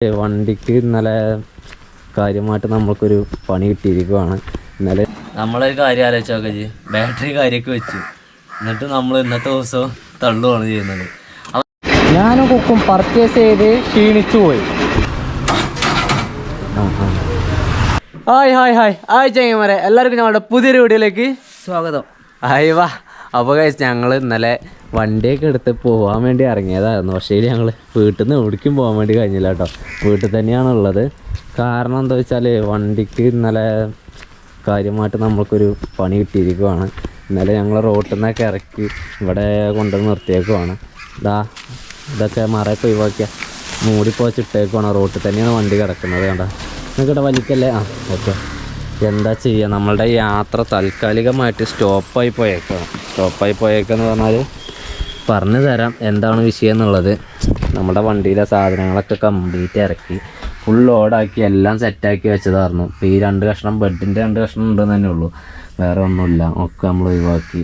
വണ്ടിക്ക് ഇന്നലെ കാര്യമായിട്ട് നമ്മൾക്കൊരു പണി കിട്ടിയിരിക്കുവാണ്. ഇന്നലെ നമ്മളൊരു കാര്യം ആലോചിച്ച് നോക്കാം ജി. ബാറ്ററി കാര്യമൊക്കെ വെച്ചു. എന്നിട്ട് നമ്മൾ ഇന്നത്തെ ദിവസം തള്ളുവാണ് ചെയ്യുന്നത്. ഞാനും കുക്കും പർച്ചേസ് ചെയ്ത് ക്ഷീണിച്ചു പോയി. Hi hi hi. ഹായ് ചെങ്ങന്മാരെ എല്ലാവർക്കും ഞങ്ങളുടെ പുതിയൊരു വീഡിയോയിലേക്ക് സ്വാഗതം. ആയി വാ. അപ്പോൾ ഞങ്ങൾ ഇന്നലെ വണ്ടിയൊക്കെ എടുത്ത് പോകാൻ വേണ്ടി ഇറങ്ങിയതായിരുന്നു. പക്ഷേ ഞങ്ങൾ വീട്ടിൽ നിന്ന് എവിടേക്കും പോകാൻ വേണ്ടി കഴിഞ്ഞില്ല കേട്ടോ. വീട്ടിൽ തന്നെയാണ് ഉള്ളത് കാരണം എന്താ വെച്ചാൽ വണ്ടിക്ക് ഇന്നലെ കാര്യമായിട്ട് നമ്മൾക്കൊരു പണി കിട്ടിയിരിക്കുവാണ്. ഇന്നലെ ഞങ്ങൾ റോട്ടിൽ നിന്നൊക്കെ ഇറക്കി ഇവിടെ കൊണ്ടുവന്ന് നിർത്തിയേക്കുവാണ്. ഇതാ ഇതൊക്കെ മറയൊക്കെ ഒഴിവാക്കിയ മൂടിപ്പോച്ചിട്ടേക്കുവാണ്. റോട്ടിൽ തന്നെയാണ് വണ്ടി കിടക്കുന്നത് കണ്ട. നിങ്ങൾക്കിവിടെ വലിക്കല്ലേ? ആ ഓക്കെ. എന്താ ചെയ്യുക നമ്മളുടെ യാത്ര താൽക്കാലികമായിട്ട് സ്റ്റോപ്പായി പോയേക്കാം സ്റ്റോപ്പായി പോയേക്കെന്ന് പറഞ്ഞാൽ പറഞ്ഞു തരാം എന്താണ് വിഷയം എന്നുള്ളത്. നമ്മുടെ വണ്ടിയിലെ സാധനങ്ങളൊക്കെ കംപ്ലീറ്റ് ഇറക്കി ഫുൾ ലോഡാക്കി എല്ലാം സെറ്റാക്കി വെച്ചതായിരുന്നു. ഇപ്പോൾ ഈ രണ്ട് കഷ്ണം ബെഡിന്റെ രണ്ട് കഷ്ണം ഉണ്ടെന്ന് തന്നെ ഉള്ളൂ. വേറെ ഒന്നുമില്ല ഒക്കെ നമ്മൾ ഒഴിവാക്കി.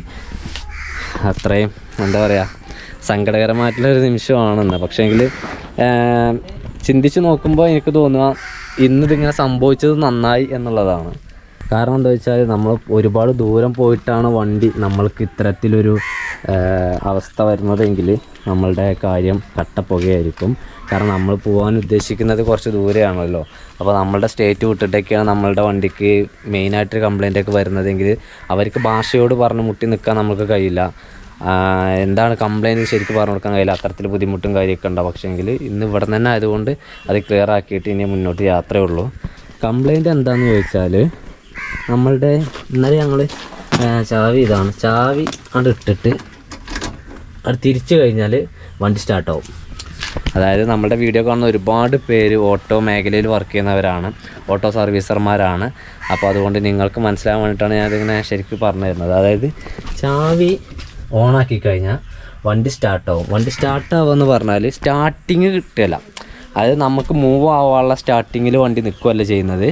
അത്രയും എന്താ പറയുക സങ്കടകരമായിട്ടുള്ളൊരു നിമിഷമാണെന്ന് പക്ഷേങ്കിൽ ചിന്തിച്ച് നോക്കുമ്പോൾ എനിക്ക് തോന്നുക ഇന്നിതിങ്ങനെ സംഭവിച്ചത് നന്നായി എന്നുള്ളതാണ്. കാരണം എന്താ വെച്ചാൽ നമ്മൾ ഒരുപാട് ദൂരം പോയിട്ടാണ് വണ്ടി നമ്മൾക്ക് ഇത്തരത്തിലൊരു അവസ്ഥ വരുന്നതെങ്കിൽ നമ്മളുടെ കാര്യം കട്ടപ്പുകയായിരിക്കും. കാരണം നമ്മൾ പോകാൻ ഉദ്ദേശിക്കുന്നത് കുറച്ച് ദൂരെയാണല്ലോ. അപ്പോൾ നമ്മളുടെ സ്റ്റേറ്റ് വിട്ടിട്ടൊക്കെയാണ് നമ്മളുടെ വണ്ടിക്ക് മെയിനായിട്ട് കംപ്ലൈന്റ് ഒക്കെ വരുന്നതെങ്കിൽ അവർക്ക് ഭാഷയോട് പറഞ്ഞ് മുട്ടി നിൽക്കാൻ നമുക്ക് കഴിയില്ല. എന്താണ് കംപ്ലൈന്റ് ശരിക്കും പറഞ്ഞു കൊടുക്കാൻ കഴിയില്ല. അത്തരത്തിൽ ബുദ്ധിമുട്ടും കാര്യമൊക്കെ ഉണ്ടാവും. പക്ഷേങ്കിൽ ഇന്ന് ഇവിടെ തന്നെ ആയതുകൊണ്ട് അത് ക്ലിയർ ആക്കിയിട്ട് ഇനി മുന്നോട്ട് യാത്രയുള്ളൂ കംപ്ലൈന്റ് എന്താണെന്ന് ചോദിച്ചാൽ നമ്മളുടെ ഇന്നലെ ഞങ്ങൾ ചാവി ഇതാണ്. ചാവി അവിടെ ഇട്ടിട്ട് അത് തിരിച്ചു കഴിഞ്ഞാൽ വണ്ടി സ്റ്റാർട്ടാവും അതായത് നമ്മുടെ വീഡിയോ കാണുന്ന ഒരുപാട് പേര് ഓട്ടോ മേഖലയിൽ വർക്ക് ചെയ്യുന്നവരാണ് ഓട്ടോ സർവീസർമാരാണ് അപ്പോൾ അതുകൊണ്ട് നിങ്ങൾക്ക് മനസ്സിലാകാൻ വേണ്ടിയിട്ടാണ് ഞാനിതിങ്ങനെ ശരിക്കും പറഞ്ഞു തരുന്നത്. അതായത് ചാവി ഓണാക്കി കഴിഞ്ഞാൽ വണ്ടി സ്റ്റാർട്ടാവും വണ്ടി സ്റ്റാർട്ടാവുമെന്ന് പറഞ്ഞാൽ സ്റ്റാർട്ടിങ് കിട്ടില്ല അതായത് നമുക്ക് മൂവ് ആവാനുള്ള സ്റ്റാർട്ടിങ്ങിൽ വണ്ടി നിൽക്കുകയല്ല ചെയ്യുന്നത്.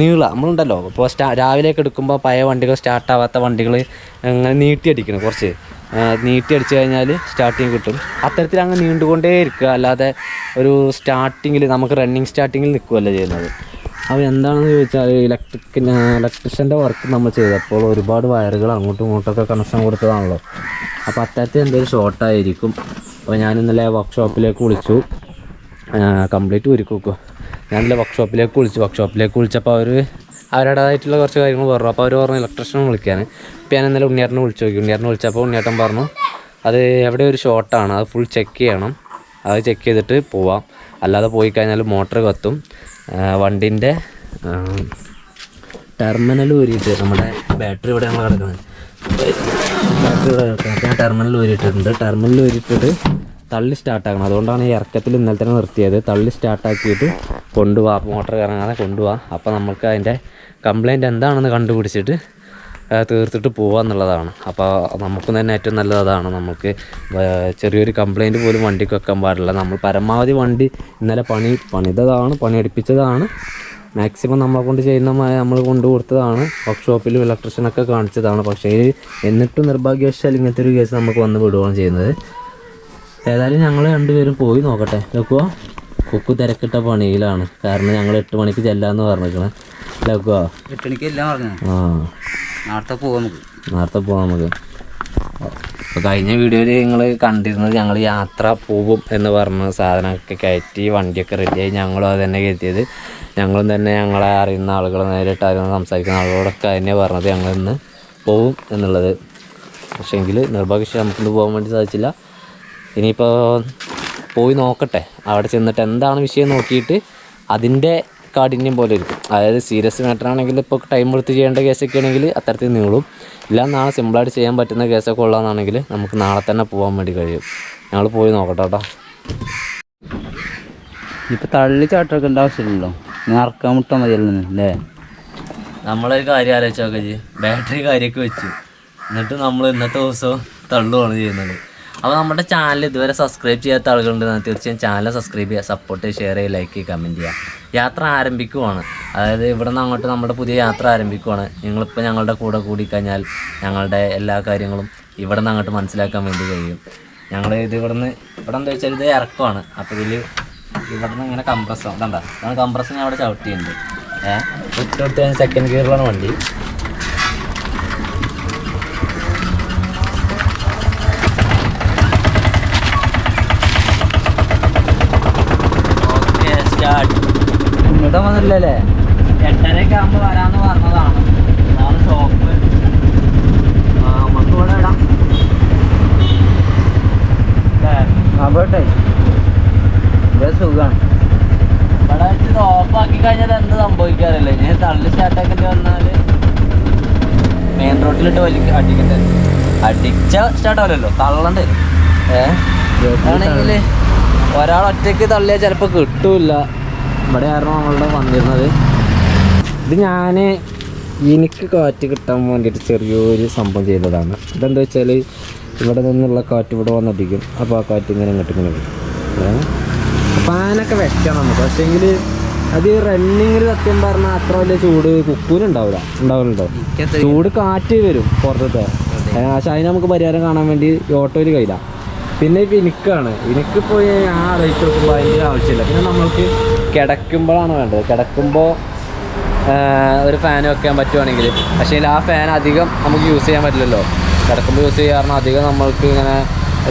നീള നമ്മളുണ്ടല്ലോ. ഇപ്പോൾ സ്റ്റാ രാവിലെയൊക്കെ എടുക്കുമ്പോൾ പഴയ വണ്ടികൾ സ്റ്റാർട്ടാവാത്ത വണ്ടികൾ അങ്ങനെ നീട്ടിയടിക്കണം കുറച്ച്. നീട്ടിയടിച്ച് കഴിഞ്ഞാൽ സ്റ്റാർട്ടിങ് കിട്ടും. അത്തരത്തിൽ അങ്ങ് നീണ്ടുകൊണ്ടേ ഇരിക്കുക. അല്ലാതെ ഒരു സ്റ്റാർട്ടിങ്ങിൽ നമുക്ക് റണ്ണിങ് സ്റ്റാർട്ടിങ്ങിൽ നിൽക്കുകയല്ല ചെയ്യുന്നത്. അപ്പോൾ എന്താണെന്ന് ചോദിച്ചാൽ ഇലക്ട്രിക് ഇലക്ട്രീഷ്യന്റെ വർക്ക് നമ്മൾ ചെയ്തപ്പോൾ ഒരുപാട് വയറുകൾ അങ്ങോട്ടും ഇങ്ങോട്ടൊക്കെ കണക്ഷൻ കൊടുത്തതാണല്ലോ. അപ്പോൾ അത്തരത്തിൽ എന്തെങ്കിലും ഷോർട്ടായിരിക്കും അപ്പോൾ ഞാൻ ഇന്നലെ വർക്ക്ഷോപ്പിലേക്ക് വിളിച്ചു. കംപ്ലീറ്റ് ഒരുക്കി ഞാനില്ല വർക്ക്ഷോപ്പിലേക്ക് വിളിച്ചു. വർക്ക്ഷോപ്പിലേക്ക് വിളിച്ചപ്പോൾ അവർ അവരുടേതായിട്ടുള്ള കുറച്ച് കാര്യങ്ങൾ പറഞ്ഞു. അപ്പോൾ അവർ പറഞ്ഞു ഇലക്ട്രീഷ്യനെ വിളിക്കാൻ ഇപ്പോൾ ഞാൻ ഇന്നലെ ഉണ്ണിയേട്ടനെ വിളിച്ചു നോക്കി. ഉണ്ണിയാട്ടനെ വിളിച്ചപ്പോൾ ഉണ്ണിയേട്ടൻ പറഞ്ഞു അത് എവിടെ ഒരു ഷോർട്ടാണ് അത് ഫുൾ ചെക്ക് ചെയ്യണം. അത് ചെക്ക് ചെയ്തിട്ട് പോവാം. അല്ലാതെ പോയി കഴിഞ്ഞാൽ മോട്ടർ കത്തും. വണ്ടിന്റെ ടെർമിനൽ ഊരിയിട്ട് നമ്മുടെ ബാറ്ററി ഇവിടെ നമ്മൾ കിടക്കുന്നത്. ബാറ്ററി ഇവിടെ കിടക്കുന്നത്. ഞാൻ ടെർമിനൽ ഊരിയിട്ടുണ്ട് ടെർമിനൽ ഊരിയിട്ടിട്ട് തള്ളി സ്റ്റാർട്ടാക്കണം അതുകൊണ്ടാണ് ഈ ഇറക്കത്തിൽ ഇന്നലെ തന്നെ നിർത്തിയത്. തള്ളി സ്റ്റാർട്ടാക്കിയിട്ട് കൊണ്ടുപോവാ മോട്ടർ കറങ്ങാതെ കൊണ്ടുപോവാം അപ്പോൾ നമുക്ക് അതിന്റെ കംപ്ലൈന്റ് എന്താണെന്ന് കണ്ടുപിടിച്ചിട്ട് തീർത്തിട്ട് പോവുക എന്നുള്ളതാണ്. അപ്പോൾ നമുക്ക് തന്നെ ഏറ്റവും നല്ലത് അതാണ് നമുക്ക് ചെറിയൊരു കംപ്ലൈന്റ് പോലും വണ്ടിക്ക് വെക്കാൻ പാടില്ല. നമ്മൾ പരമാവധി വണ്ടി ഇന്നലെ പണി പണിതതാണ് പണിയെടുപ്പിച്ചതാണ്. മാക്സിമം നമ്മളെ കൊണ്ട് ചെയ്യുന്ന നമ്മൾ കൊണ്ടു കൊടുത്തതാണ്. വർക്ക്ഷോപ്പിലും ഇലക്ട്രീഷ്യനൊക്കെ കാണിച്ചതാണ്. പക്ഷേ എന്നിട്ടും നിർഭാഗ്യവശാൽ ഇങ്ങനത്തെ ഒരു കേസ് നമുക്ക് വന്ന് വിടുകയാണ് ചെയ്യുന്നത്. ഏതായാലും ഞങ്ങൾ രണ്ടുപേരും പോയി നോക്കട്ടെ. ലക്കുവോ കുക്കു തിരക്കിട്ട പണിയിലാണ്. കാരണം ഞങ്ങൾ എട്ട് മണിക്ക് ചെല്ലാന്ന് പറഞ്ഞിരിക്കണേ. ലക്കുവോ എട്ട് മണിക്ക് എല്ലാം പറഞ്ഞു ആ. നാളത്തെ പോവാം നമുക്ക്. നേരത്തെ പോവാം നമുക്ക്. അപ്പോൾ കഴിഞ്ഞ വീഡിയോയിൽ നിങ്ങൾ കണ്ടിരുന്നത് ഞങ്ങൾ യാത്ര പോകും എന്ന് പറഞ്ഞ സാധനമൊക്കെ കയറ്റി വണ്ടിയൊക്കെ റെഡിയായി ഞങ്ങളും അത് തന്നെ കയറ്റിയത് ഞങ്ങളും തന്നെ ഞങ്ങളെ അറിയുന്ന ആളുകൾ നേരിട്ട് അറിയുന്ന സംസാരിക്കുന്ന ആളുകളോടൊക്കെ തന്നെ പറഞ്ഞത് ഞങ്ങൾ ഇന്ന് പോവും എന്നുള്ളത്. പക്ഷേങ്കിൽ നിർഭാഗ്യവശാൽ നമുക്കിന്ന് പോകാൻ വേണ്ടി സാധിച്ചില്ല. ഇനിയിപ്പോൾ പോയി നോക്കട്ടെ. അവിടെ ചെന്നിട്ട് എന്താണ് വിഷയം നോക്കിയിട്ട് അതിന്റെ കാഠിന്യം പോലെ ഇരിക്കും. അതായത് സീരിയസ് മാറ്റർ ആണെങ്കിൽ ഇപ്പോൾ ടൈം എടുത്ത് ചെയ്യേണ്ട കേസൊക്കെ ആണെങ്കിൽ അത്തരത്തിൽ നീളും. ഇല്ല നാളെ സിമ്പിളായിട്ട് ചെയ്യാൻ പറ്റുന്ന കേസൊക്കെ ഉള്ളതാണെങ്കിൽ നമുക്ക് നാളെ തന്നെ പോകാൻ വേണ്ടി കഴിയും. ഞങ്ങൾ പോയി നോക്കട്ടെ കേട്ടോ. ഇപ്പം തള്ളി ചാട്ടൊക്കെ ആവശ്യമില്ലല്ലോ. ഇറക്കാൻ മുട്ടാൽ മതിയല്ലോ അല്ലേ? നമ്മളൊരു കാര്യം ആലോചിച്ച് നോക്കാം ജി. ബാറ്ററി കാര്യമൊക്കെ വെച്ചു. എന്നിട്ട് നമ്മൾ ഇന്നത്തെ ദിവസവും തള്ളുവാണ് ചെയ്യുന്നത്. അപ്പോൾ നമ്മുടെ ചാനൽ ഇതുവരെ സബ്സ്ക്രൈബ് ചെയ്യാത്ത ആളുകളുണ്ട് തീർച്ചയായും ചാനൽ സബ്സ്ക്രൈബ് ചെയ്യുക സപ്പോർട്ട് ഷെയർ ചെയ്യുക ലൈക്ക് ചെയ്യുക കമന്റ് ചെയ്യുക. യാത്ര ആരംഭിക്കുവാണ്. അതായത് ഇവിടെ നിന്ന് അങ്ങോട്ട് നമ്മുടെ പുതിയ യാത്ര ആരംഭിക്കുവാണ്. നിങ്ങളിപ്പോൾ ഞങ്ങളുടെ കൂടെ കൂടിക്കഴിഞ്ഞാൽ ഞങ്ങളുടെ എല്ലാ കാര്യങ്ങളും ഇവിടെ നിന്ന് അങ്ങോട്ട് മനസ്സിലാക്കാൻ വേണ്ടി കഴിയും. ഞങ്ങൾ ഇത് ഇവിടെ നിന്ന് ഇവിടെ എന്താ വെച്ചാൽ ഇത് ഇറക്കമാണ്. അപ്പോൾ ഇതിൽ ഇവിടെ നിന്ന് ഇങ്ങനെ കംപ്രസ് കണ്ട? കംപ്രസ് ഞാൻ അവിടെ ചവിട്ടിയുണ്ട് ഏഹ് ഒറ്റ സെക്കൻഡ് ഗിയറിലാണ് വണ്ടി ഓക്കെ സ്റ്റാർട്ട് വന്നില്ലല്ലേ എട്ടരയൊക്കെ ആകുമ്പോൾ വരാമെന്ന് പറഞ്ഞതാണ്. നാളെ ഷോപ്പ് നമുക്ക് ഇവിടെ ഇടാം. ആ പോട്ടെ. ഇവിടെ സുഖമാണ് ഇവിടെ വെച്ച് ഇത് ഓഫാക്കി കഴിഞ്ഞാൽ എന്ത് സംഭവിക്കാറില്ല? ഇനി തള്ളി സ്റ്റാർട്ടാക്കേണ്ടി വന്നാൽ മെയിൻ റോഡിലിട്ട് അടിച്ച തള്ളണ്ട്? ഏഹ് ആണെങ്കിൽ ഒരാൾ ഒറ്റയ്ക്ക് തള്ളിയാൽ ചിലപ്പോൾ കിട്ടൂല ഇവിടെ ആയിരുന്നു നമ്മളുടെ വന്നിരുന്നത്. ഇത് ഞാൻ എനിക്ക് കാറ്റ് കിട്ടാൻ വേണ്ടിയിട്ട് ചെറിയൊരു സംഭവം ചെയ്തതാണ്. ഇതെന്താ വെച്ചാൽ ഇവിടെ നിന്നുള്ള കാറ്റ് ഇവിടെ വന്നടിക്കും. അപ്പോൾ ആ കാറ്റ് ഇങ്ങനെ ഇങ്ങോട്ട് ഇങ്ങനെ വരും? ഫാനൊക്കെ വെക്കാം നമുക്ക്. പക്ഷേങ്കിൽ അത് റണ്ണിങ്ങിൽ സത്യം പറഞ്ഞാൽ അത്ര വലിയ ചൂട് കുക്കൂനുണ്ടാവില്ല ഉണ്ടാവില്ലുണ്ടോ ചൂട് കാറ്റ് വരും പുറത്തത്തെ പക്ഷേ അതിന് നമുക്ക് പരിഹാരം കാണാൻ വേണ്ടി ഓട്ടോയിൽ കഴിയില്ല പിന്നെ ഇപ്പം എനിക്കാണ്. എനിക്ക് പോയി ആ റേറ്റ് നോക്കുമ്പോൾ അതിന്റെ ആവശ്യമില്ല. പിന്നെ നമ്മൾക്ക് കിടക്കുമ്പോഴാണ് വേണ്ടത്. കിടക്കുമ്പോൾ ഒരു ഫാൻ വെക്കാൻ പറ്റുവാണെങ്കിൽ. പക്ഷേ ആ ഫാൻ അധികം നമുക്ക് യൂസ് ചെയ്യാൻ പറ്റില്ലല്ലോ. കിടക്കുമ്പോൾ യൂസ് ചെയ്യാൻ കാരണം അധികം നമ്മൾക്ക് ഇങ്ങനെ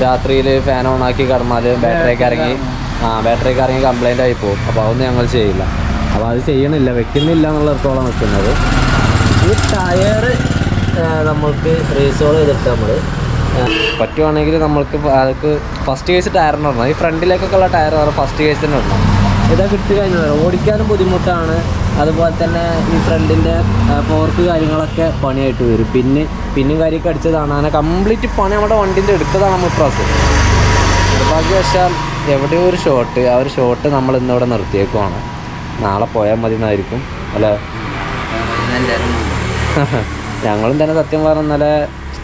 രാത്രിയിൽ ഫാൻ ഓണാക്കി കിടന്നാൽ ബാറ്ററിയൊക്കെ ഇറങ്ങി ആ ബാറ്ററിയൊക്കെ ഇറങ്ങി കംപ്ലൈന്റ് പോകും. അപ്പോൾ അതൊന്നും ഞങ്ങൾ ചെയ്യില്ല. അപ്പോൾ അത് ചെയ്യണില്ല. വെക്കുന്നില്ല എന്നുള്ളിടത്തോളം വെക്കുന്നത്. ഈ ടയർ നമ്മൾക്ക് റീസോൾ ചെയ്തിട്ട് നമ്മൾ പറ്റുവാണെങ്കിൽ നമ്മൾക്ക് അതൊക്കെ ഫസ്റ്റ് കേസ് ടയറിന് ഇടണം ഈ ഫ്രണ്ടിലേക്കൊക്കെ ഉള്ള ടയർ വേറെ ഫസ്റ്റ് കേസിന് ഇടണം ഇതാ കിട്ടി കഴിഞ്ഞാൽ ഓടിക്കാനും ബുദ്ധിമുട്ടാണ്. അതുപോലെ തന്നെ ഈ ഫ്രണ്ടിന്റെ പോർക്ക് കാര്യങ്ങളൊക്കെ പണിയായിട്ട് വരും. പിന്നെ പിന്നും കാര്യമൊക്കെ അടിച്ചതാണ് അങ്ങനെ കംപ്ലീറ്റ് പണി നമ്മുടെ വണ്ടിന്റെ എടുത്തതാണ് നമ്മൾ ഇപ്രാവശ്യം. നിർഭാഗ്യവശാൽ എവിടെയോ ഒരു ഷോട്ട് ആ ഒരു ഷോട്ട് നമ്മൾ ഇന്നിവിടെ നിർത്തിയേക്കുവാണ്. നാളെ പോയാൽ മതി എന്നായിരിക്കും. അല്ലേ? ഞങ്ങളും തന്നെ സത്യം പറഞ്ഞ ഇന്നലെ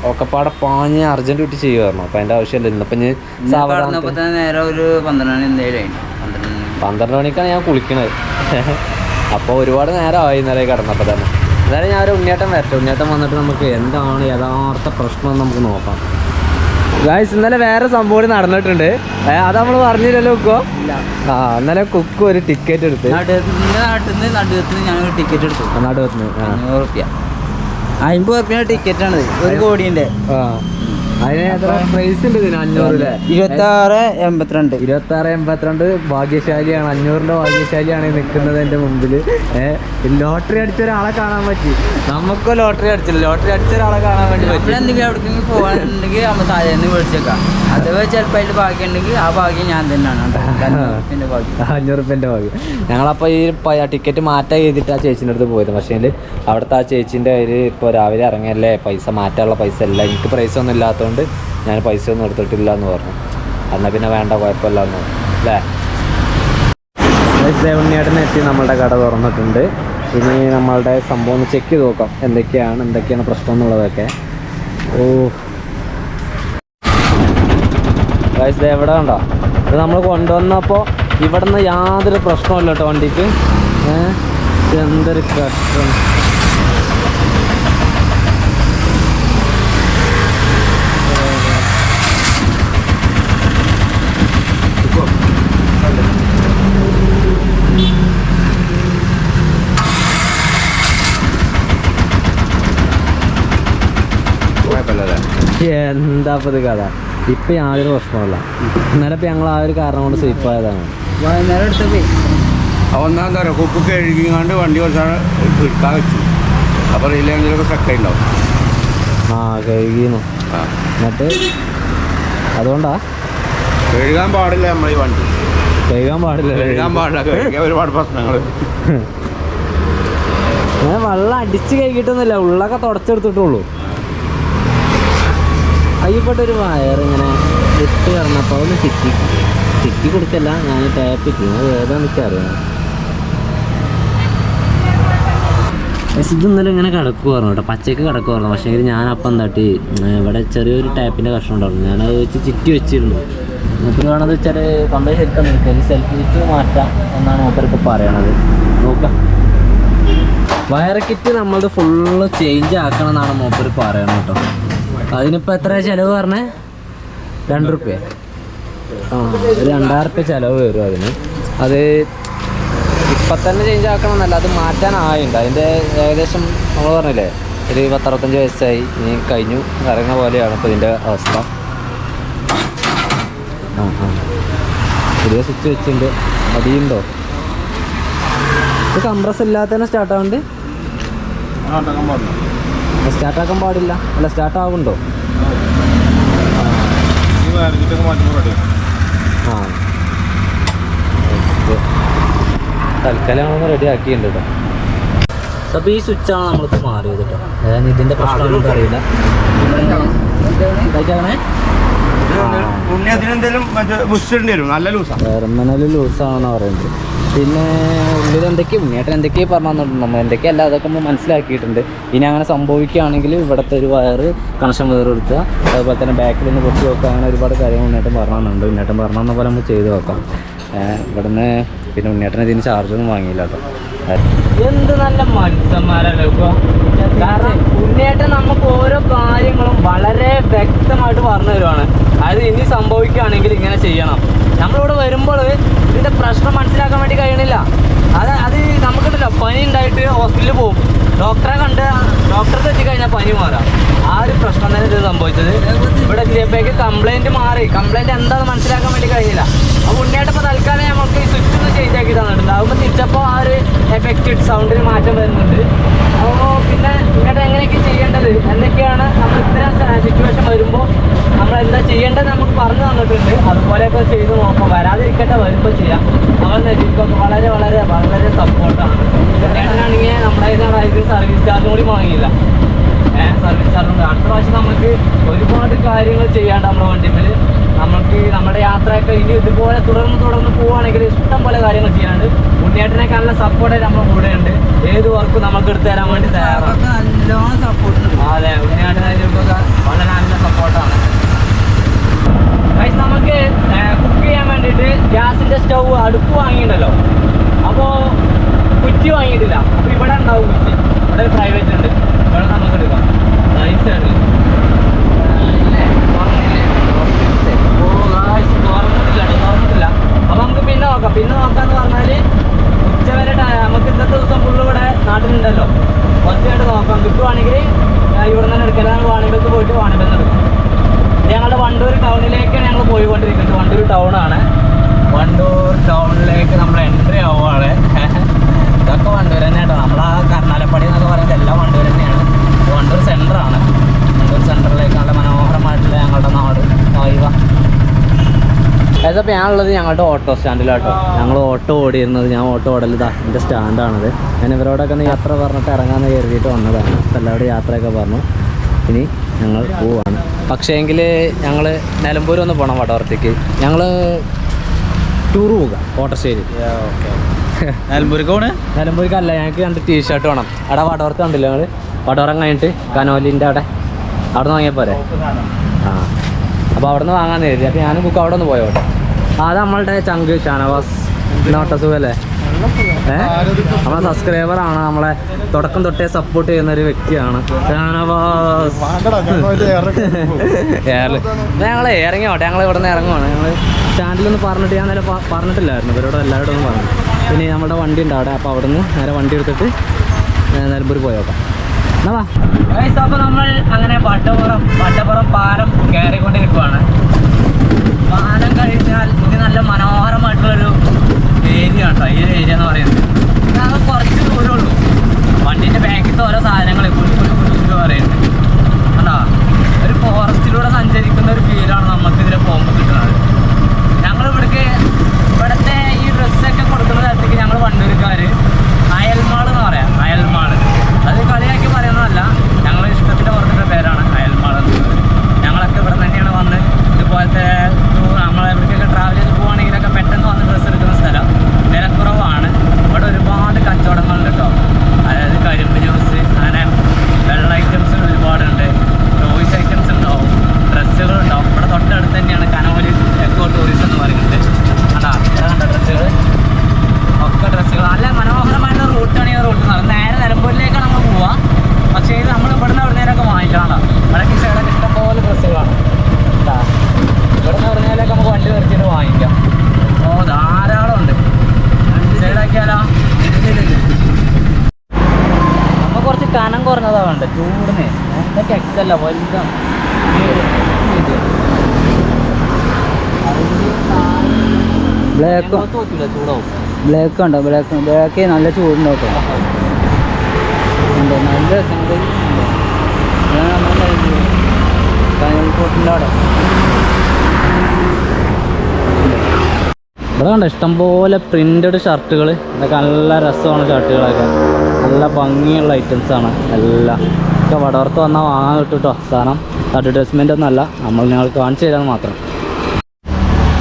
ഒക്കെപ്പാടെ പാഞ്ഞ് അർജന്റ് വിട്ട് ചെയ്യുമായിരുന്നു അപ്പൊ അതിന്റെ ആവശ്യമില്ല ഇന്നിപ്പം ഞാൻ നേരെ ഒരു പന്ത്രണ്ട് മണി എന്തായാലും പന്ത്രണ്ട് മണി. പന്ത്രണ്ട് മണിക്കാണ് ഞാൻ കുളിക്കണത്. അപ്പോൾ ഒരുപാട് നേരമായി ഇന്നലെ കിടന്നപ്പോൾ തന്നെ. എന്തായാലും ഞാൻ ഒരു ഉണ്ണിയേട്ടൻ വരട്ടെ. ഉണ്ണിയേട്ടൻ വന്നിട്ട് നമുക്ക് എന്താണ് യഥാർത്ഥ പ്രശ്നം എന്ന് നമുക്ക് നോക്കാം. ഗായ്സ് ഇന്നലെ വേറെ സംഭവം നടന്നിട്ടുണ്ട്. അത് നമ്മൾ പറഞ്ഞില്ലല്ലോ കുക്കോ ആ ഇന്നലെ കുക്ക് ഒരു ടിക്കറ്റ് എടുത്ത്. നിന്ന് നാട്ടിൽ നിന്ന് നടുവത്തിന് ഞങ്ങൾ ടിക്കറ്റ് എടുത്തു. നടുവത്തിന് നിന്ന് അഞ്ഞൂറ് റുപ്യ. അമ്പത് റുപ്യ ടിക്കറ്റ് ആണ് ഒരു കോടിന്റെ. ആ. ഇരുപത്തി ആറ് എൺപത്തിരണ്ട് ഇരുപത്തി ആറ് എൺപത്തിരണ്ട്. ഭാഗ്യശാലിയാണ്. അഞ്ഞൂറിന്റെ ഭാഗ്യശാലിയാണ് നിൽക്കുന്നത് എന്റെ മുമ്പിൽ ലോട്ടറി അടിച്ച ഒരാളെ കാണാൻ പറ്റി. നമുക്കോ ലോട്ടറി അടിച്ചില്ല. ലോട്ടറി അടിച്ച ഒരാളെ കാണാൻ വേണ്ടി പറ്റി. എന്തെങ്കിലും എവിടേക്കെങ്കിലും പോകാനുണ്ടെങ്കിൽ നമ്മൾ താഴേന്ന് വിളിച്ചേക്കാം. അഥവാ ചിലപ്പോൾ അതിൽ ഭാഗ്യം ഉണ്ടെങ്കിൽ ആ ഭാഗ്യം ഞാൻ തന്നെയാണ് പിന്നെ ഭാഗ്യം. ഞങ്ങളപ്പോൾ ഈ ടിക്കറ്റ് മാറ്റാ ചെയ്തിട്ട് ആ ചേച്ചീന്റെ അടുത്ത് പോയത്. പക്ഷേ അവിടുത്തെ ആ ചേച്ചീന്റെ ഒരു ഇപ്പോൾ രാവിലെ ഇറങ്ങിയല്ലേ? പൈസ മാറ്റാനുള്ള പൈസ അല്ല എനിക്ക് പ്രൈസ് ഒന്നും ഇല്ലാത്തതുകൊണ്ട് ഞാൻ പൈസ ഒന്നും എടുത്തിട്ടില്ല എന്ന് പറഞ്ഞു എന്നാൽ പിന്നെ വേണ്ട കുഴപ്പമില്ല എന്ന് അല്ലേ ഉണ്ണിയേട്ടനെ എത്തി നമ്മളുടെ കട തുറന്നിട്ടുണ്ട്. ഇനി നമ്മളുടെ സംഭവം ഒന്ന് ചെക്ക് ചെയ്ത് നോക്കാം. എന്തൊക്കെയാണ് എന്തൊക്കെയാണ് പ്രശ്നം എന്നുള്ളതൊക്കെ. ഓ ഗൈസ് എവിടെ കണ്ടോ? ഇത് നമ്മൾ കൊണ്ടുവന്നപ്പോൾ ഇവിടുന്ന് യാതൊരു പ്രശ്നമില്ല കേട്ടോ വണ്ടിക്ക്. എന്തൊരു കഷ്ടം. എന്താ ഇപ്പൊ ഇത് കഥ? ഇപ്പൊ യാതൊരു പ്രശ്നമല്ല ഇന്നലെ ഇപ്പൊ ഞങ്ങൾ ആ ഒരു കാരണം കൊണ്ട് സ്ലിപ്പ് ആയതാണ്. വൈകുന്നേരം എടുത്ത് പോയി ഒന്നാം തരം കുപ്പ് കഴുകിങ്ങാണ്ട് വണ്ടി കുറച്ചാണ് എടുക്കാൻ വെച്ചു. അപ്പോൾ ഇതിലെന്തെങ്കിലുമൊക്കെ സെക്ക ഉണ്ടാവും ആ കഴുകിന്നു. എന്നിട്ട്? അതുകൊണ്ടാ? കഴുകാൻ പാടില്ല നമ്മൾ ഈ വണ്ടി. കഴുകാൻ പാടില്ല കഴുകാൻ പാടില്ല കഴുകിയ ഒരുപാട് പ്രശ്നങ്ങൾ ഞാൻ വെള്ളം അടിച്ച് കഴുകിയിട്ടൊന്നുമില്ല. ഉള്ളൊക്കെ തുടച്ചെടുത്തിട്ടുള്ളൂ കയ്യിൽപ്പെട്ട ഒരു വയർ ഇങ്ങനെ ഇട്ട് കിടന്നപ്പോൾ ഒന്ന് ചിറ്റി ചിറ്റി കൊടുക്കല്ല ഞാൻ ടാപ്പ് ഇട്ടു അത് ഏതാണെന്ന് എനിക്ക് അറിയാം പക്ഷെ ഇത് ഇന്നലെ ഇങ്ങനെ കിടക്കുമായിരുന്നു കേട്ടോ. പച്ചയ്ക്ക് കിടക്കുമായിരുന്നു പക്ഷേ ഞാൻ അപ്പം തട്ടി ഇവിടെ ചെറിയൊരു ടാപ്പിന്റെ കഷ്ണം ഉണ്ടായിരുന്നു. ഞാനത് വെച്ച് ചിറ്റി വെച്ചിരുന്നു. മൂപ്പര് വേണത് വെച്ചാൽ പണ്ട് ശരിക്കും നിൽക്കുക സെൽഫി ചിറ്റ് മാറ്റാം എന്നാണ് മൂപ്പർക്ക് പറയണത്. നോക്കാം. വയർ കിറ്റ് നമ്മളത് ഫുള്ള് ചേഞ്ച് ആക്കണം എന്നാണ് മൂപ്പര് പറയണം കേട്ടോ. അതിനിപ്പോൾ എത്ര ചിലവ് പറഞ്ഞേ? രണ്ട് റുപ്യ. ആ രണ്ടായിരം റുപ്യ ചിലവ് വരും അതിന്. അത് ഇപ്പം തന്നെ ചേഞ്ച് ആക്കണമെന്നല്ല അത് മാറ്റാനായുണ്ട് അതിന്റെ ഏകദേശം നമ്മൾ പറഞ്ഞില്ലേ ഒരു പത്തറുപത്തഞ്ച് വയസ്സായി. ഇനി കഴിഞ്ഞു ഇറങ്ങുന്ന പോലെയാണ് ഇപ്പോൾ ഇതിന്റെ അവസ്ഥ. പുതിയ സ്വിച്ച് വെച്ചിട്ടുണ്ട് അടിയുണ്ടോ ഇത് കംപ്രസ് ഇല്ലാത്തന്നെ സ്റ്റാർട്ട് ആവുന്നുണ്ട് സ്റ്റാർട്ട് ആക്കാൻ പാടില്ല. അല്ല സ്റ്റാർട്ട് ആവുന്നുണ്ടോ? ആ. തൽക്കാലം നമ്മളൊന്ന് റെഡി ആക്കിയിട്ടുണ്ട് കേട്ടോ അപ്പോൾ ഈ സ്വിച്ചാണ് നമ്മളിപ്പോൾ മാറിയത് കേട്ടോ അതായത് ഇതിന്റെ പ്രശ്നമൊന്നും അറിയില്ല. ഉണ്ണി അതിനെന്തെങ്കിലും മറ്റേ ബുഷിടേണ്ടി വരും. നല്ല ലൂസാണ് ടെർമിനൽ ലൂസാണെന്ന് പറയുന്നത് പിന്നെ ഉള്ളിൽ എന്തൊക്കെയാണ് ഉണ്ണിയേട്ടൻ എന്തൊക്കെയാ പറഞ്ഞു തന്നിട്ടുണ്ട് നമ്മൾ എന്തൊക്കെയല്ല അതൊക്കെ നമ്മൾ മനസ്സിലാക്കിയിട്ടുണ്ട്. ഇനി അങ്ങനെ സംഭവിക്കുകയാണെങ്കിൽ ഇവിടുത്തെ ഒരു വയറ് കണക്ഷൻ വേറെടുക്കുക അതുപോലെ തന്നെ ബാക്കിൽ നിന്ന് പൊട്ടി വെക്കുക. അങ്ങനെ ഒരുപാട് കാര്യങ്ങൾ ഉണ്ണിയേട്ടൻ പറഞ്ഞു തന്നിട്ടുണ്ട് ഉണ്ണിയേട്ടൻ പറഞ്ഞു പോലെ നമ്മൾ ചെയ്ത് വെക്കാം ഇവിടുന്ന് പിന്നെ ഉണ്ണിയേട്ടൻ ഇതിന് ചാർജൊന്നും വാങ്ങിയില്ല കേട്ടോ. എന്ത് നല്ല മത്സന്മാരല്ലേ കാരണം ഉണ്ണിയേട്ടൻ നമുക്ക് ഓരോ കാര്യങ്ങളും വളരെ വ്യക്തമായിട്ട് പറഞ്ഞു തരുവാണ്. അതായത് ഇനി സംഭവിക്കുകയാണെങ്കിൽ ഇങ്ങനെ ചെയ്യണം. നമ്മളിവിടെ വരുമ്പോൾ ഇതിന്റെ പ്രശ്നം മനസ്സിലാക്കാൻ വേണ്ടി കഴിയണില്ല. അത് അത് നമുക്കുണ്ടല്ലോ പനി ഉണ്ടായിട്ട് ഹോസ്പിറ്റലിൽ പോകും ഡോക്ടറെ കണ്ട് ഡോക്ടറെ എത്തിക്കഴിഞ്ഞാൽ പനി മാറാം. ആ ഒരു പ്രശ്നം തന്നെ ഇത് സംഭവിച്ചത്. ഇവിടെ എത്തിയപ്പോഴേക്ക് കംപ്ലൈന്റ് മാറി. കംപ്ലൈന്റ് എന്താണെന്ന് മനസ്സിലാക്കാൻ വേണ്ടി കഴിയില്ല അപ്പോൾ ഉണ്ണിയായിട്ടിപ്പോൾ തൽക്കാലം നമുക്ക് ഈ സ്വിച്ച് ഒന്ന് ചേഞ്ച് ആക്കി തന്നിട്ടുണ്ട്. ആകുമ്പോൾ തിരിച്ചപ്പോൾ ആ ഒരു എഫക്റ്റഡ് സൗണ്ടിന് മാറ്റം വരുന്നുണ്ട്. അപ്പോൾ പിന്നെ ഉണ്ണിയായിട്ട് എങ്ങനെയൊക്കെ ചെയ്യേണ്ടത്? എന്തൊക്കെയാണ് നമ്മൾ ഇത്തരം സിറ്റുവേഷൻ വരുമ്പോൾ നമ്മൾ എന്താ ചെയ്യേണ്ടത് നമുക്ക് പറഞ്ഞു തന്നിട്ടുണ്ട്. അതുപോലെയൊക്കെ ചെയ്ത് നോക്കാം. വരാതിരിക്കട്ടെ വരുമ്പോൾ ചെയ്യാം. നമ്മൾ നെജിക്കൊക്കെ വളരെ വളരെ വളരെ സപ്പോർട്ടാണ് നമ്മുടെ കയ്യിൽ സർവീസ് ചാർജും കൂടി വാങ്ങിയില്ല. സർവീസ് ചാർജ് ഉണ്ട്. അടുത്ത പ്രാവശ്യം നമുക്ക് ഒരുപാട് കാര്യങ്ങൾ ചെയ്യാണ്ട് നമ്മുടെ വണ്ടിയിൽ നമുക്ക് നമ്മുടെ യാത്രയൊക്കെ ഇനി ഇതുപോലെ തുടർന്ന് തുടർന്ന് പോവുകയാണെങ്കിൽ ഇഷ്ടം പോലെ കാര്യങ്ങൾ ചെയ്യാണ്ട് ഉണ്ണിയേട്ടനൊക്കെ നല്ല സപ്പോർട്ട് നമ്മുടെ കൂടെ ഉണ്ട്. ഏത് വർക്കും നമുക്ക് എടുത്തു തരാൻ വേണ്ടി തയ്യാറാണ്. അതെ ഉണ്ണിയേട്ടനൊക്കെ വളരെ നല്ല സപ്പോർട്ടാണ് നമുക്ക് കുക്ക് ചെയ്യാൻ വേണ്ടിയിട്ട് ഗ്യാസിന്റെ സ്റ്റൗ അടുപ്പ് വാങ്ങിയിട്ടുണ്ടല്ലോ. അപ്പോൾ കുറ്റി വാങ്ങിയിട്ടില്ല. അപ്പോൾ ഇവിടെ ഉണ്ടാവും കുറ്റി. ഇവിടെ പ്രൈവറ്റ് ഉണ്ട് ഇവിടെ നമുക്ക് എടുക്കാം റൈറ്റ് സൈഡിൽ അപ്പൊ നമുക്ക് പിന്നെ നോക്കാം പിന്നെ നോക്കാന്ന് പറഞ്ഞാൽ ഉച്ചവരെ ട- നമുക്ക് ഇന്നത്തെ ദിവസം ഫുള്ള് ഇവിടെ നാട്ടിലുണ്ടല്ലോ കുറച്ചായിട്ട് നോക്കാം കിട്ടുവാണെങ്കിൽ ഇവിടെ നിന്ന് എടുക്കല നമ്മൾ വാണിമ്പത്ത് പോയിട്ട് വാണിമ്പത്ത് എടുക്കാം ഇത് ഞങ്ങളുടെ വണ്ടൂർ ടൗണിലേക്കാണ് ഞങ്ങൾ പോയിക്കൊണ്ടിരിക്കുന്നത് വണ്ടൂർ ടൗൺ ആണ് വണ്ടൂർ ടൗണിലേക്ക് നമ്മൾ എൻട്രി ആവുകയാണ് ഇതൊക്കെ വണ്ടൂർ തന്നെ കേട്ടോ നമ്മളാ കർണാലപ്പടി എന്നൊക്കെ പറയുന്നത് എല്ലാം വണ്ടൂർ തന്നെയാണ് ഇത് വണ്ടൂർ സെന്റർ ആണ് വണ്ടൂർ സെന്ററിലേക്ക് നല്ല മനോഹരമായിട്ടുള്ള ഞങ്ങളുടെ നാട് വായുവ ഏതപ്പോൾ ഞാനുള്ളത് ഞങ്ങളുടെ ഓട്ടോ സ്റ്റാൻഡിലാട്ടോ. ഞങ്ങൾ ഓട്ടോ ഓടിയിരുന്നത് ഞാൻ ഓട്ടോ ഓടലിതാ എന്റെ സ്റ്റാൻഡാണത്. ഞാൻ ഇവരോടൊക്കെ ഒന്ന് യാത്ര പറഞ്ഞിട്ട് ഇറങ്ങാമെന്ന് കരുതിയിട്ട് വന്നതാണ്. അപ്പോൾ എല്ലാവരും യാത്രയൊക്കെ പറഞ്ഞു. ഇനി ഞങ്ങൾ പോവാണ്. പക്ഷേ എങ്കിൽ ഞങ്ങൾ നിലമ്പൂർ ഒന്ന് പോകണം വടവർത്തേക്ക് ഞങ്ങൾ ടൂർ പോവുക കോട്ടശ്ശേരി നിലമ്പൂർക്ക് പോണ്? നിലമ്പൂർക്കല്ല ഞങ്ങൾക്ക് രണ്ട് ടീഷർട്ട് വേണം. അവിടെ വടവർത്ത് കണ്ടില്ല ഞങ്ങൾ വടവറം കഴിഞ്ഞിട്ട് കനോലിന്റെ അവിടെ. അവിടെ നിന്ന് വാങ്ങിയാൽ പോരെ ആ. അപ്പോൾ അവിടെ നിന്ന് വാങ്ങാൻ കരുതി. അപ്പോൾ ഞാനും ബുക്ക് അവിടെ ഒന്ന് പോയോട്ടെ. അത് നമ്മളുടെ ചങ്ക് ഷാനവാസ്. നോട്ടസുഖല്ലേ നമ്മളെ സബ്സ്ക്രൈബർ ആണ്. നമ്മളെ തുടക്കം തൊട്ടേ സപ്പോർട്ട് ചെയ്യുന്ന ഒരു വ്യക്തിയാണ് ഷാനവാസ്. ഞങ്ങളെ ഇറങ്ങിയോട്ടെ ഞങ്ങൾ ഇവിടെ നിന്ന് ഇറങ്ങുവാണ്. ഞങ്ങൾ സ്റ്റാൻഡിലൊന്ന് പറഞ്ഞിട്ട് ഞാൻ നേരെ പറഞ്ഞിട്ടില്ലായിരുന്നു. ഇവരോട് എല്ലാവരോടും ഒന്ന് പറഞ്ഞു. പിന്നെ നമ്മുടെ വണ്ടി ഉണ്ട് അവിടെ. അപ്പോൾ അവിടെ നിന്ന് നേരെ വണ്ടി എടുത്തിട്ട് നിലമ്പൂർ പോയോക്കാം. എന്നാ അപ്പോൾ അപ്പൊ നമ്മൾ അങ്ങനെ വട്ടപ്പുറം വട്ടപ്പുറം പാലം കയറിക്കൊണ്ടിരിക്കുവാണ് കഴിഞ്ഞാൽ ഇത് നല്ല മനോഹരമായിട്ടുള്ളൊരു ഏരിയ കേട്ടോ ഈ ഒരു ഏരിയ എന്ന് പറയുന്നത് അത് കുറച്ച് ദൂരമേ ഉള്ളൂ വണ്ടിന്റെ ബാക്കിലത്തെ ഓരോ സാധനങ്ങൾ കുലു കുലു കുലു കുലു പറയുന്നത് കണ്ടോ ഒരു ഫോറസ്റ്റിലൂടെ സഞ്ചരിക്കുന്ന ഒരു ഫീലാണ് നമുക്ക് ഇതിൽ പോകുമ്പോൾ കിട്ടുന്നത് ഞങ്ങൾ ഇവിടേക്ക് ഇവിടുത്തെ ഈ ഡ്രസ്സൊക്കെ കൊടുക്കുന്ന സ്ഥലത്തേക്ക് ഞങ്ങൾ വണ്ടൂർക്കാർ അയൽമാൾ എന്ന് പറയാം അയൽമാൾ അത് കളിയാക്കി പറയുന്നതല്ല ഞങ്ങൾ ഇഷ്ടത്തിന്റെ പുറത്തുള്ള പേരാണ് അയൽമാൾ എന്നുള്ളത് ഞങ്ങളൊക്കെ ഇവിടെ തന്നെയാണ് വന്ന് ഇതുപോലത്തെ ടൂ- നമ്മളെ ഇവിടേക്കൊക്കെ ട്രാവൽ ചെയ്ത് പോവുകയാണെങ്കിലൊക്കെ പെട്ടെന്ന് വന്ന് ഡ്രസ്സ് എടുക്കുന്ന സ്ഥലം ചൂടനെ എക്സല്ല വലുതാണ്. ബ്ലാക്ക്. ബ്ലാക്ക് ഉണ്ടോ? ബ്ലാക്ക്. ബ്ലാക്ക് നല്ല ചൂടുണ്ടാവും ഉണ്ട്? നല്ല രസമുണ്ട്. കനൽക്കോട്ടിന്റെ അവിടെ. ഇവിടെ കണ്ട? ഇഷ്ടംപോലെ പ്രിന്റഡ് ഷർട്ടുകൾ ഇതൊക്കെ നല്ല രസമാണ് ഷർട്ടുകളൊക്കെ നല്ല ഭംഗിയുള്ള ഐറ്റംസ് ആണ്. എല്ലാം. ഒക്കെ വടവർത്ത് വന്നാൽ വാങ്ങാൻ കിട്ടും കേട്ടോ സാധനം അഡ്വർടൈസ്മെന്റ് ഒന്നും അല്ല. നമ്മൾ ഞങ്ങൾക്ക് കാണിച്ചു തരാൻ മാത്രം.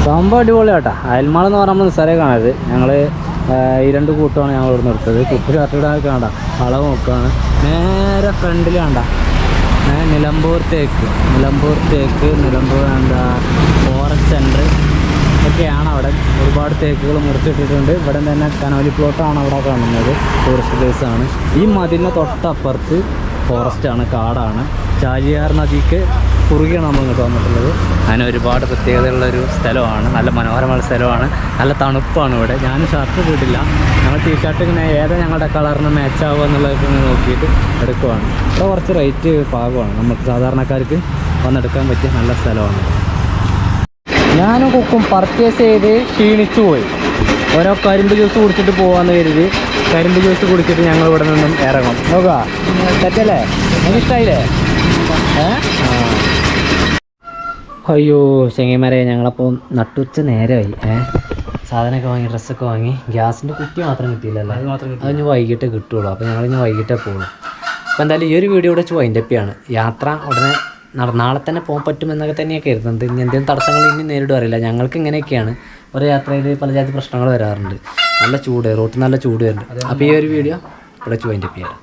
സംഭവം അടിപൊളിയാട്ടാ അയൽമാൾ എന്ന് പറയുമ്പോൾ നിസ്സാരേ കാണരുത്. ഞങ്ങൾ ഈ രണ്ട് കൂട്ടമാണ് ഞങ്ങൾ ഇവിടെ നിർത്തത് കുപ്പി ഷർട്ടുകളൊക്കെ കാണണ്ട അളവ് നോക്കുകയാണ്. നേരെ ഫ്രണ്ടിൽ കണ്ട. നിലമ്പൂർ തേക്ക്. നിലമ്പൂർ തേക്ക് നിലമ്പൂർ എന്താ ഫോറസ്റ്റ് സെന്റർ ഒക്കെയാണ് അവിടെ. ഒരുപാട് തേക്കുകൾ മുറിച്ചിട്ടിട്ടുണ്ട്. ഇവിടെ തന്നെ കനോലി പ്ലോട്ടാണ് അവിടെ കാണുന്നത്. ടൂറിസ്റ്റ് പ്ലേസാണ് ഈ മതിലിന്റെ തൊട്ടപ്പുറത്ത് ഫോറസ്റ്റാണ് കാടാണ്. ചാലിയാർ നദിക്ക് കുറുകെയാണ് നമ്മൾ ഇങ്ങോട്ട് വന്നിട്ടുള്ളത്. അങ്ങനെ ഒരുപാട് പ്രത്യേകതയുള്ളൊരു സ്ഥലമാണ്. നല്ല മനോഹരമായ സ്ഥലമാണ്. നല്ല തണുപ്പാണ് ഇവിടെ. ഞാൻ ഷർട്ട് പോയിട്ടില്ല ഞങ്ങൾ ടീഷർട്ട് ഇങ്ങനെ ഏതാ ഞങ്ങളുടെ കളറിന് മാച്ച് ആവുക എന്നുള്ളതൊക്കെ ഇങ്ങനെ നോക്കിയിട്ട് എടുക്കുവാണ്. ഇവിടെ കുറച്ച് റേറ്റ് പാകമാണ്. നമുക്ക് സാധാരണക്കാർക്ക് വന്നെടുക്കാൻ പറ്റിയ നല്ല സ്ഥലമാണ്. ഞാനും കുക്കും പർച്ചേസ് ചെയ്ത് ക്ഷീണിച്ചു പോയി. ഓരോ കരിമ്പ് ജ്യൂസ് കുടിച്ചിട്ട് പോകാമെന്ന് കരുതി കരിമ്പ് ജ്യൂസ് കുടിച്ചിട്ട് ഞങ്ങൾ ഇവിടെ നിന്നും ഇറങ്ങും. നോക്കാ തെറ്റല്ലേ? എനിക്കിഷ്ടായില്ലേ ഏ? അയ്യോ ചെങ്ങന്മാരെ ഞങ്ങളപ്പോൾ നട്ടുച്ച നേരമായി ഏ? സാധനമൊക്കെ വാങ്ങി ഡ്രസ്സൊക്കെ വാങ്ങി. ഗ്യാസിന്റെ കുറ്റി മാത്രം കിട്ടിയില്ലല്ലോ. അത് മാത്രം അത് ഇനി വൈകിട്ടേ കിട്ടുള്ളൂ. അപ്പോൾ ഞങ്ങൾ ഇനി വൈകിട്ടേ പോകുള്ളൂ അപ്പോൾ എന്തായാലും ഈ ഒരു വീഡിയോ ഇവിടെ വെച്ച് വൈൻഡപ്പിയാണ് യാത്ര ഉടനെ നാളെ തന്നെ പോകാൻ പറ്റുമെന്നൊക്കെ തന്നെയാണ് കരുതുന്നത്. ഇനി എന്തെങ്കിലും തടസ്സങ്ങൾ ഇനി നേരിടും അറിയില്ല. ഞങ്ങൾക്ക് ഇങ്ങനെയൊക്കെയാണ്. ഒരു യാത്രയിൽ പല ജാതി പ്രശ്നങ്ങൾ വരാറുണ്ട്. നല്ല ചൂട് റോട്ടിൽ നല്ല ചൂട് വരുന്നുണ്ട്. അപ്പോൾ ഈ ഒരു വീഡിയോ ഇവിടെ ചോയിന്റെ ചെയ്യാം.